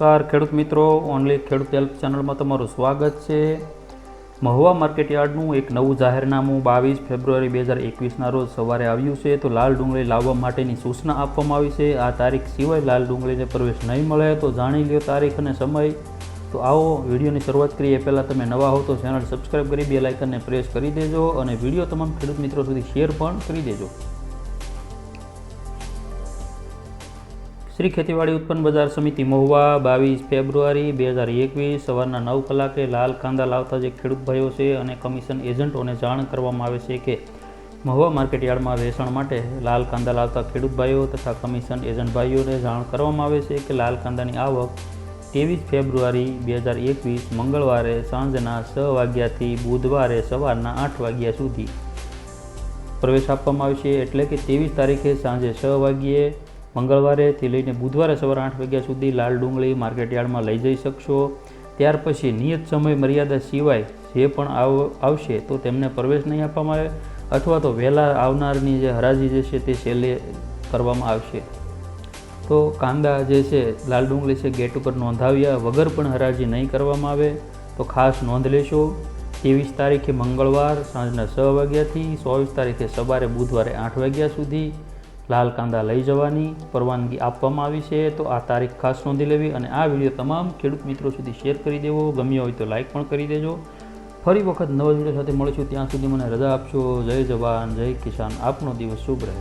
નમસ્કાર ખેડૂત મિત્રો, ઓનલી ખેડૂત હેલ્પ ચેનલમાં તમારું સ્વાગત છે. મહુવા માર્કેટ યાર્ડનું એક નવું જાહેરનામું બાવીસ ફેબ્રુઆરી બે હજાર એકવીસના રોજ સવારે આવ્યું છે. તો લાલ ડુંગળી લાવવા માટેની સૂચના આપવામાં આવી છે. આ તારીખ સિવાય લાલ ડુંગળીને પ્રવેશ નહીં મળે તો જાણી લ્યો તારીખ અને સમય. તો આવો વિડીયોની શરૂઆત કરીએ. પહેલાં તમે નવા હો તો ચેનલ સબસ્ક્રાઈબ કરી બે લાઇકનને પ્રેસ કરી દેજો અને વીડિયો તમામ ખેડૂત મિત્રો સુધી શેર પણ કરી દેજો. શ્રી ખેતીવાડી ઉત્પન્ન બજાર સમિતિ મહુવા બાવીસ ફેબ્રુઆરી બે હજાર એકવીસ સવારના નવ કલાકે લાલ કાંદા લાવતા જે ખેડૂત ભાઈઓ છે અને કમિશન એજન્ટોને જાણ કરવામાં આવે છે કે મહુવા માર્કેટ યાર્ડમાં વેચાણ માટે લાલ કાંદા લાવતા ખેડૂત ભાઈઓ તથા કમિશન એજન્ટ ભાઈઓને જાણ કરવામાં આવે છે કે લાલ કાંદાની આવક ત્રેવીસ ફેબ્રુઆરી બે હજાર એકવીસ મંગળવારે સાંજના છ વાગ્યાથી બુધવારે સવારના આઠ વાગ્યા સુધી પ્રવેશ આપવામાં આવશે એટલે કે ત્રેવીસ તારીખે સાંજે છ વાગ્યે મંગળવારેથી લઈને બુધવારે સવારે આઠ વાગ્યા સુધી લાલ ડુંગળી માર્કેટયાર્ડમાં લઈ જઈ શકશો. ત્યાર પછી નિયત સમય મર્યાદા સિવાય જે પણ આવ, આવશે તો તેમને પ્રવેશ નહીં આપવામાં આવે અથવા તો વહેલા આવનારની જે હરાજી જે છે તે છેલ્લે કરવામાં આવશે. તો કાંદા જે છે, લાલ ડુંગળી છે, ગેટ ઉપર નોંધાવ્યા વગર પણ હરાજી નહીં કરવામાં આવે તો ખાસ નોંધ લેશો. ત્રેવીસ તારીખે મંગળવાર સાંજના છ વાગ્યાથી, ચોવીસ તારીખે સવારે બુધવારે આઠ વાગ્યા સુધી લાલ કાંદા લઈ જવાની, પરવાનગી આપવામાં આવી છે, તો આ તારીખ ખાસ નોંધી લેવી અને આ વીડિયો તમામ ખેડૂત મિત્રો સુધી શેર કરી દેવો. ગમ્યો હોય તો લાઈક પણ કરી દેજો. ફરી વખત નવા વીડિયો સાથે મળીશું. ત્યાં સુધી મને રજા આપશો જય જવાન, જય કિસાન. આપનો દિવસ શુભ રહે.